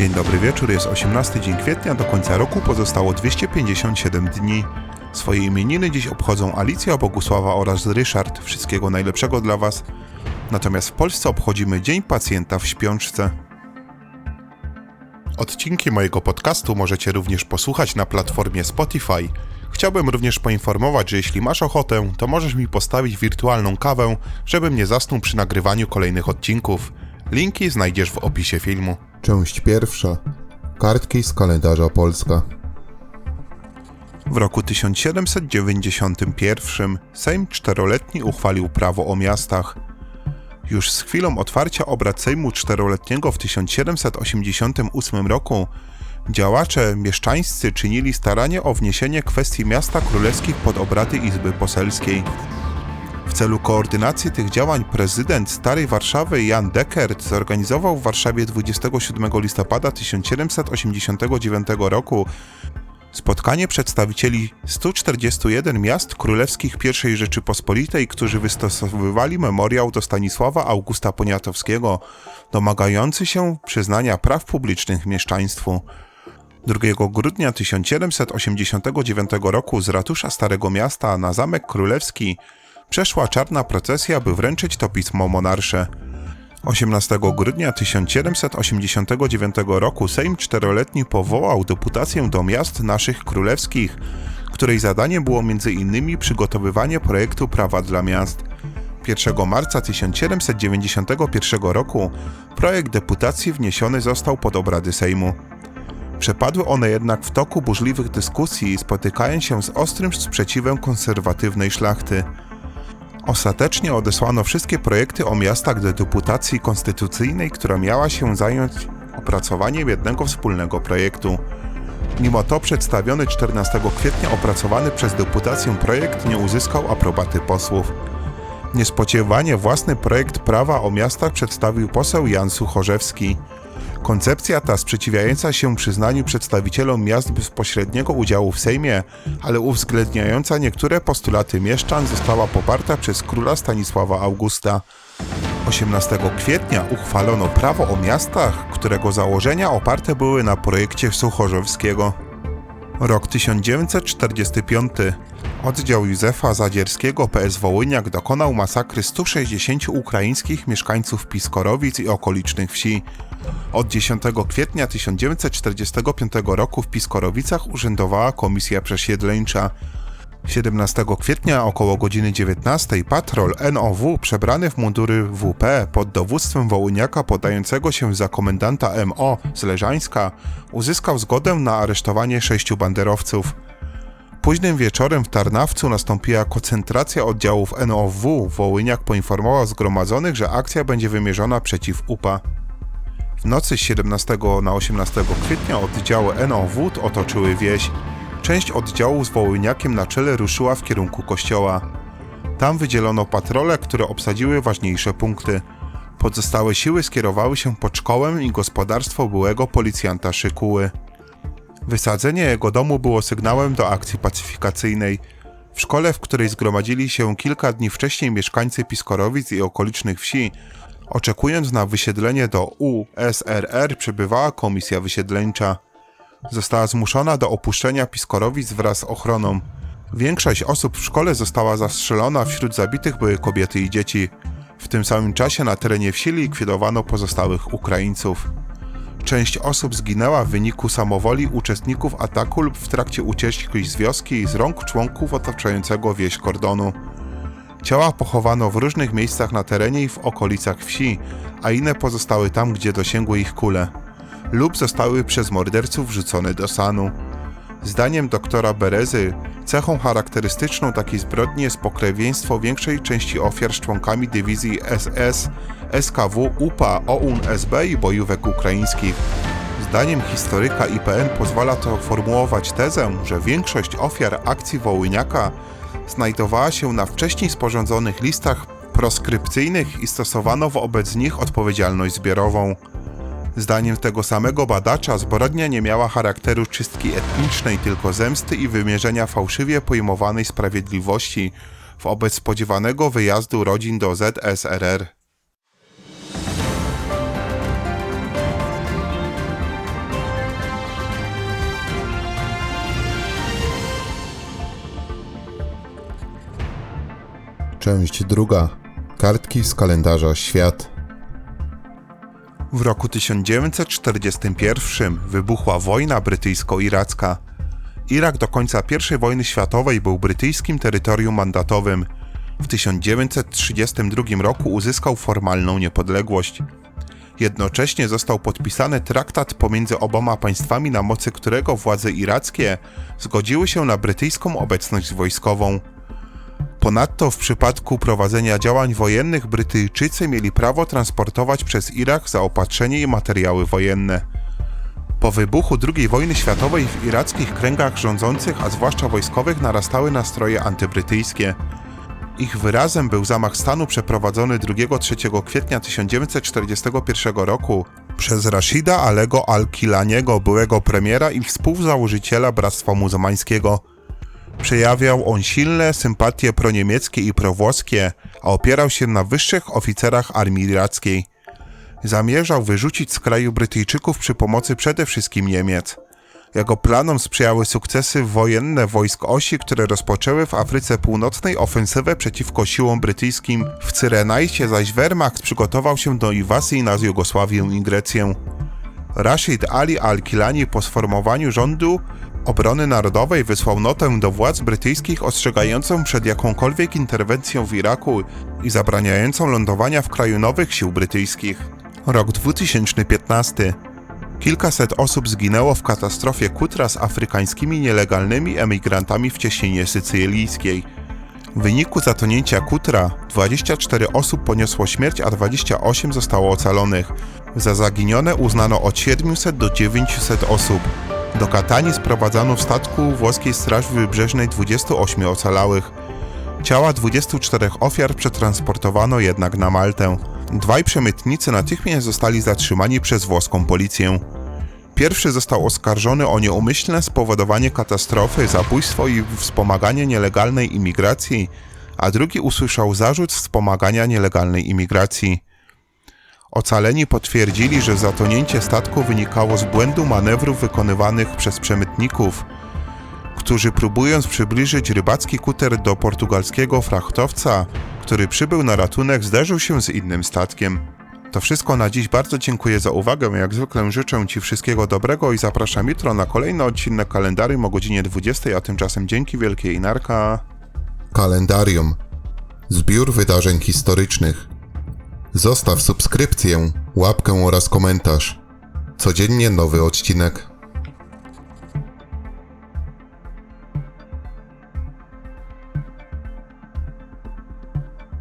Dzień dobry wieczór, jest 18 dzień kwietnia, do końca roku pozostało 257 dni. Swoje imieniny dziś obchodzą Alicja, Bogusława oraz Ryszard. Wszystkiego najlepszego dla Was. Natomiast w Polsce obchodzimy Dzień Pacjenta w Śpiączce. Odcinki mojego podcastu możecie również posłuchać na platformie Spotify. Chciałbym również poinformować, że jeśli masz ochotę, to możesz mi postawić wirtualną kawę, żebym nie zasnął przy nagrywaniu kolejnych odcinków. Linki znajdziesz w opisie filmu. Część pierwsza. Kartki z kalendarza Polska. W roku 1791 Sejm czteroletni uchwalił prawo o miastach. Już z chwilą otwarcia obrad Sejmu czteroletniego w 1788 roku działacze mieszczańscy czynili staranie o wniesienie kwestii miasta królewskich pod obrady Izby Poselskiej. W celu koordynacji tych działań prezydent Starej Warszawy Jan Deckert zorganizował w Warszawie 27 listopada 1789 roku spotkanie przedstawicieli 141 miast królewskich I Rzeczypospolitej, którzy wystosowywali memoriał do Stanisława Augusta Poniatowskiego, domagający się przyznania praw publicznych mieszczaństwu. 2 grudnia 1789 roku z ratusza Starego Miasta na Zamek Królewski przeszła czarna procesja, by wręczyć to pismo monarsze. 18 grudnia 1789 roku Sejm czteroletni powołał deputację do miast naszych królewskich, której zadaniem było m.in. przygotowywanie projektu prawa dla miast. 1 marca 1791 roku projekt deputacji wniesiony został pod obrady Sejmu. Przepadły one jednak w toku burzliwych dyskusji, spotykając się z ostrym sprzeciwem konserwatywnej szlachty. Ostatecznie odesłano wszystkie projekty o miastach do deputacji konstytucyjnej, która miała się zająć opracowaniem jednego wspólnego projektu. Mimo to przedstawiony 14 kwietnia opracowany przez deputację projekt nie uzyskał aprobaty posłów. Niespodziewanie własny projekt prawa o miastach przedstawił poseł Jan Suchorzewski. Koncepcja ta sprzeciwiająca się przyznaniu przedstawicielom miast bezpośredniego udziału w Sejmie, ale uwzględniająca niektóre postulaty mieszczan została poparta przez króla Stanisława Augusta. 18 kwietnia uchwalono prawo o miastach, którego założenia oparte były na projekcie Suchorzewskiego. Rok 1945. Oddział Józefa Zadzierskiego PS Wołyniak dokonał masakry 160 ukraińskich mieszkańców Piskorowic i okolicznych wsi. Od 10 kwietnia 1945 roku w Piskorowicach urzędowała komisja przesiedleńcza. 17 kwietnia około godziny 19 patrol NOW przebrany w mundury WP pod dowództwem Wołyniaka podającego się za komendanta MO z Leżańska uzyskał zgodę na aresztowanie sześciu banderowców. Późnym wieczorem w Tarnawcu nastąpiła koncentracja oddziałów NOW. Wołyniak poinformował zgromadzonych, że akcja będzie wymierzona przeciw UPA. W nocy z 17 na 18 kwietnia oddziały NOW otoczyły wieś. Część oddziału z Wołyniakiem na czele ruszyła w kierunku kościoła. Tam wydzielono patrole, które obsadziły ważniejsze punkty. Pozostałe siły skierowały się pod szkołę i gospodarstwo byłego policjanta Szykuły. Wysadzenie jego domu było sygnałem do akcji pacyfikacyjnej. W szkole, w której zgromadzili się kilka dni wcześniej mieszkańcy Piskorowic i okolicznych wsi, oczekując na wysiedlenie do USRR, przebywała komisja wysiedleńcza. Została zmuszona do opuszczenia Piskorowic wraz z ochroną. Większość osób w szkole została zastrzelona, wśród zabitych były kobiety i dzieci. W tym samym czasie na terenie wsi likwidowano pozostałych Ukraińców. Część osób zginęła w wyniku samowoli uczestników ataku lub w trakcie ucieczki z wioski z rąk członków otaczającego wieś kordonu. Ciała pochowano w różnych miejscach na terenie i w okolicach wsi, a inne pozostały tam, gdzie dosięgły ich kule, lub zostały przez morderców wrzucone do sanu. Zdaniem doktora Berezy, cechą charakterystyczną takiej zbrodni jest pokrewieństwo większej części ofiar z członkami dywizji SS, SKW, UPA, OUN, SB i bojówek ukraińskich. Zdaniem historyka IPN pozwala to formułować tezę, że większość ofiar akcji Wołyniaka znajdowała się na wcześniej sporządzonych listach proskrypcyjnych i stosowano wobec nich odpowiedzialność zbiorową. Zdaniem tego samego badacza zbrodnia nie miała charakteru czystki etnicznej, tylko zemsty i wymierzenia fałszywie pojmowanej sprawiedliwości wobec spodziewanego wyjazdu rodzin do ZSRR. Część druga. Kartki z kalendarza Świat w roku 1941 wybuchła wojna brytyjsko-iracka. Irak do końca I wojny światowej był brytyjskim terytorium mandatowym. W 1932 roku uzyskał formalną niepodległość. Jednocześnie został podpisany traktat pomiędzy oboma państwami, na mocy którego władze irackie zgodziły się na brytyjską obecność wojskową. Ponadto w przypadku prowadzenia działań wojennych Brytyjczycy mieli prawo transportować przez Irak zaopatrzenie i materiały wojenne. Po wybuchu II wojny światowej w irackich kręgach rządzących, a zwłaszcza wojskowych, narastały nastroje antybrytyjskie. Ich wyrazem był zamach stanu przeprowadzony 2-3 kwietnia 1941 roku przez Rashida Alego Al-Kilaniego, byłego premiera i współzałożyciela Bractwa Muzułmańskiego. Przejawiał on silne sympatie proniemieckie i prowłoskie, a opierał się na wyższych oficerach armii irackiej. Zamierzał wyrzucić z kraju Brytyjczyków przy pomocy przede wszystkim Niemiec. Jego planom sprzyjały sukcesy wojenne wojsk osi, które rozpoczęły w Afryce Północnej ofensywę przeciwko siłom brytyjskim. W Cyrenajcie zaś Wehrmacht przygotował się do inwazji na Jugosławię i Grecję. Rashid Ali al-Kilani po sformowaniu rządu obrony narodowej wysłał notę do władz brytyjskich ostrzegającą przed jakąkolwiek interwencją w Iraku i zabraniającą lądowania w kraju nowych sił brytyjskich. Rok 2015. Kilkaset osób zginęło w katastrofie Kutra z afrykańskimi nielegalnymi emigrantami w cieśninie sycylijskiej. W wyniku zatonięcia Kutra 24 osób poniosło śmierć, a 28 zostało ocalonych. Za zaginione uznano od 700 do 900 osób. Do Katani sprowadzano w statku włoskiej Straży Wybrzeżnej 28 ocalałych. Ciała 24 ofiar przetransportowano jednak na Maltę. Dwaj przemytnicy natychmiast zostali zatrzymani przez włoską policję. Pierwszy został oskarżony o nieumyślne spowodowanie katastrofy, zabójstwo i wspomaganie nielegalnej imigracji, a drugi usłyszał zarzut wspomagania nielegalnej imigracji. Ocaleni potwierdzili, że zatonięcie statku wynikało z błędu manewrów wykonywanych przez przemytników, którzy próbując przybliżyć rybacki kuter do portugalskiego frachtowca, który przybył na ratunek, zderzył się z innym statkiem. To wszystko na dziś. Bardzo dziękuję za uwagę. Jak zwykle życzę Ci wszystkiego dobrego i zapraszam jutro na kolejny odcinek kalendarium o godzinie 20, a tymczasem dzięki wielkie i narka. Kalendarium. Zbiór wydarzeń historycznych. Zostaw subskrypcję, łapkę oraz komentarz. Codziennie nowy odcinek.